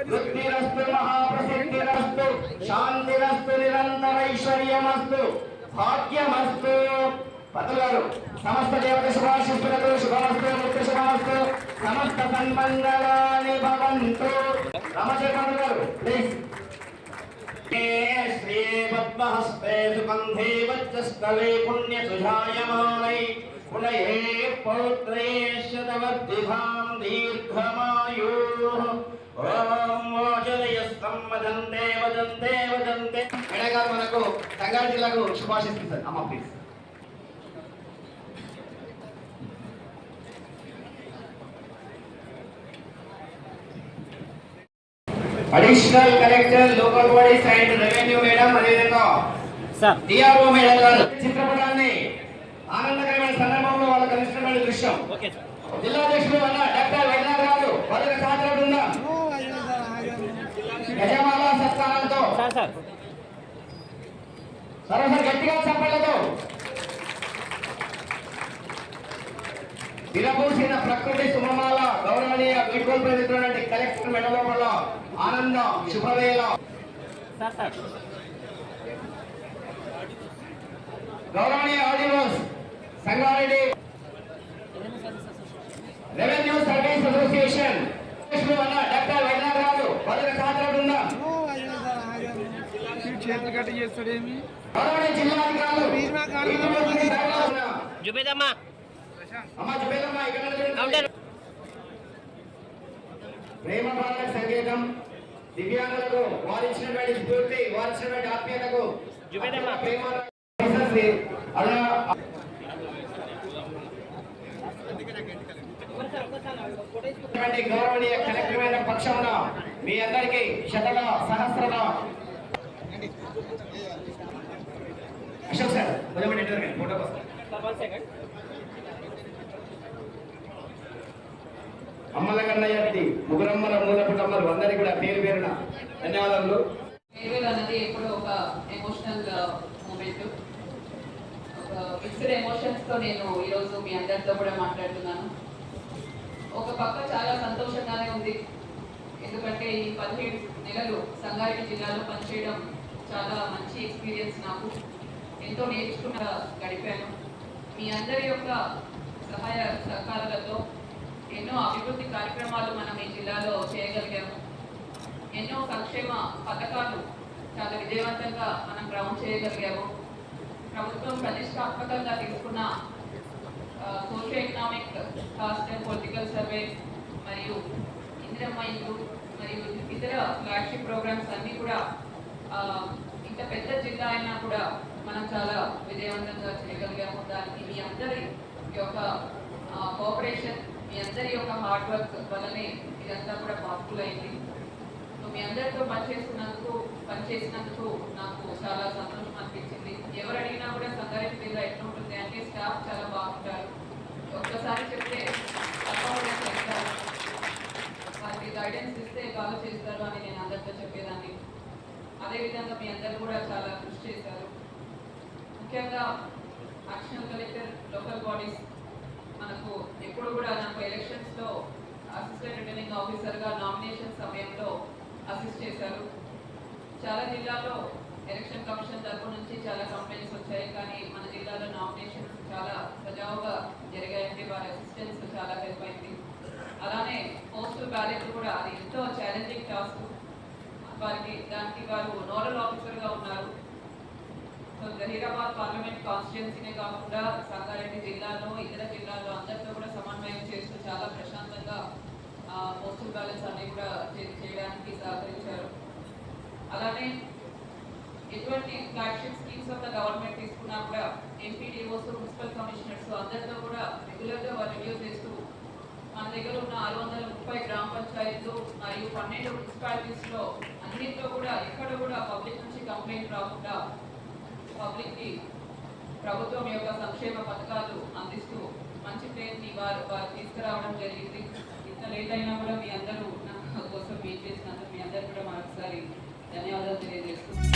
బుద్ధిరస్తు మహాప్రసిద్ధిరస్తు శాంతిరస్తు నిరంతరైశ్వర్యమస్తు భాగ్యమస్తు పతులు గారు సమస్త దేవత శుభాశిస్తులతో శుభమస్తు ముఖ్య శుభమస్తు సమస్త సన్మంగళాని భవంతు నమస్తే పతులు గారు ప్లీజ్ శ్రీ పద్మహస్తే సుగంధే వచ్చస్తలే పుణ్య పునయే పౌత్రే శతవర్ధిభాం దీర్ఘమాయు ఓం వాచదయస్తం వదంతే వదంతే వదంతే మేడగారు మనకు సంగారెడ్డి జిల్లాకు శుభాశిస్తుంది అమ్మ please additional collector local bodies and revenue madam అదేవిధంగా సార్. డిఆర్ఓ మేడం గారు చిత్రపటాన్ని ఆనందకరమైన సందర్భంలో వాళ్ళ కలిసినటువంటి దృశ్యం. జిల్లా అధ్యక్షుడు అన్న డాక్టర్ వైద్యనాథ్ గారు వాళ్ళకి సత్కారంతో సార్ సార్. సరసరి గట్టిగా చప్పట్లతో విరబూసిన ప్రకృతి సుమమాల గౌరవనీయ వీడ్కోలు ప్రతిటువంటి కలెక్టర్ మెడలో వల్ల ఆనందం శుభవేళ. గౌరవనీయ audios Sangareddy revenue service association doctor Vaidyanath garu వాళ్ళకి సహచర బృందం చేతులు కట్టి చేస్తాడేమి జుబేదమ్మా ప్రేమ భావన సంకేతం దివ్యాంగులకు వారిచ్చినటువంటి స్ఫూర్తి వారిచ్చినటువంటి ఆత్మీయతకు. ప్రేమ అలా గౌరవనీయ కలెక్టమైన పక్షమున మీ అందరికీ శతల సహస్రల అశోక్ సార్ కొంచెం ఇంటర్వ్యూ ఫోటో అమ్మల కన్నయ్య ముగురమ్మల మూలపుటమ్మలు అందరికీ కూడా పేరు పేరున ధన్యవాదాలు ఫేర్వెల్ అనేది ఎప్పుడు ఒక ఎమోషనల్ మూమెంట్ uh, ఒక ఎమోషన్స్ ఎమోషన్స్తో నేను ఈరోజు మీ అందరితో కూడా మాట్లాడుతున్నాను. ఒక పక్క చాలా సంతోషంగానే ఉంది. ఎందుకంటే ఈ పదిహేడు నెలలు సంగారెడ్డి జిల్లాలో పనిచేయడం చాలా మంచి ఎక్స్పీరియన్స్ నాకు. ఎంతో నేర్చుకున్న గడిపాను. మీ అందరి యొక్క సహాయ సహకారాలతో ఎన్నో అభివృద్ధి కార్యక్రమాలు మనం ఈ జిల్లాలో చేయగలిగాము. ఎన్నో సంక్షేమ పథకాలు చాలా విజయవంతంగా మనం గ్రౌండ్ చేయగలిగాము. ప్రభుత్వం ప్రతిష్టాత్మకంగా తీసుకున్న socio economic caste and political survey మరియు ఇందిరమ్మ ఇల్లు మరియు ఇతర ఫ్లాగ్షిప్ ప్రోగ్రామ్స్ అన్నీ కూడా ఇంత పెద్ద జిల్లా అయినా కూడా మనం చాలా విజయవంతంగా చేయగలిగాము. దానికి మీ అందరి యొక్క కోఆపరేషన్ మీ అందరి యొక్క హార్డ్ వర్క్ వల్లనే ఇదంతా కూడా పాసిబుల్ అయింది. మీ అందరితో పనిచేస్తున్నందుకు పనిచేసినందుకు నాకు చాలా సంతోషం అనిపించింది. ఎవరు అడిగినా కూడా సంగారెడ్డి జిల్లా ఎట్లా ఉంటుంది అంటే స్టాఫ్ చాలా బాగుంటారు. ఒక్కసారి చెప్తే తప్పకుండా చేస్తారు. వారికి గైడెన్స్ ఇస్తే బాగా చేస్తారు అని నేను అందరితో చెప్పేదాన్ని. అదేవిధంగా మీ అందరు కూడా చాలా కృషి చేశారు. ముఖ్యంగా అడిషనల్ కలెక్టర్ లోకల్ బాడీస్ మనకు ఎప్పుడు కూడా నాకు ఎలక్షన్స్లో అసిస్టెంట్ రిటర్నింగ్ ఆఫీసర్గా నామినేషన్ సమయంలో అసిస్ట్ చేశారు. చాలా జిల్లాల్లో ఎలక్షన్ కమిషన్ తరపు నుంచి చాలా కంప్లైంట్స్ వచ్చాయి. కానీ మన జిల్లాలో నామినేషన్స్ చాలా సజావుగా జరిగాయంటే వారి అసిస్టెన్స్ చాలా హెల్ప్ అయింది అలానే పోస్టల్ బ్యాలెట్ కూడా అది ఎంతో ఛాలెంజింగ్ టాస్క్ వారికి దానికి వారు నోడల్ ఆఫీసర్గా ఉన్నారు. సో జహీరాబాద్ పార్లమెంట్ కాన్స్టిట్యున్సీనే కాకుండా సంగారెడ్డి జిల్లాలో ఇతర జిల్లాల్లో అందరితో కూడా సమన్వయం చేస్తూ చాలా ప్రశాంతంగా పోస్టల్ బ్యాలెన్స్ అన్ని కూడా చేయడానికి సహకరించారు. అలానే ఎటువంటి flagship schemes of the government తీసుకున్నా కూడా ఎంపీడీఓస్ మున్సిపల్ కమిషనర్స్ అందరితో కూడా రెగ్యులర్గా వారు రివ్యూ చేస్తూ మన దగ్గర ఉన్న ఆరు వందల ముప్పై గ్రామ పంచాయతీలు మరియు పన్నెండు మున్సిపాలిటీస్లో అన్నింటిలో కూడా ఎక్కడ కూడా పబ్లిక్ నుంచి కంప్లైంట్ రాకుండా పబ్లిక్కి ప్రభుత్వం యొక్క సంక్షేమ పథకాలు అందిస్తూ మంచి పేరుని వారు వారు తీసుకురావడం జరిగింది. ఇంత లేట్ అయినా కూడా మీ అందరూ ధన్యవాదాలు తెలియజేస్తూ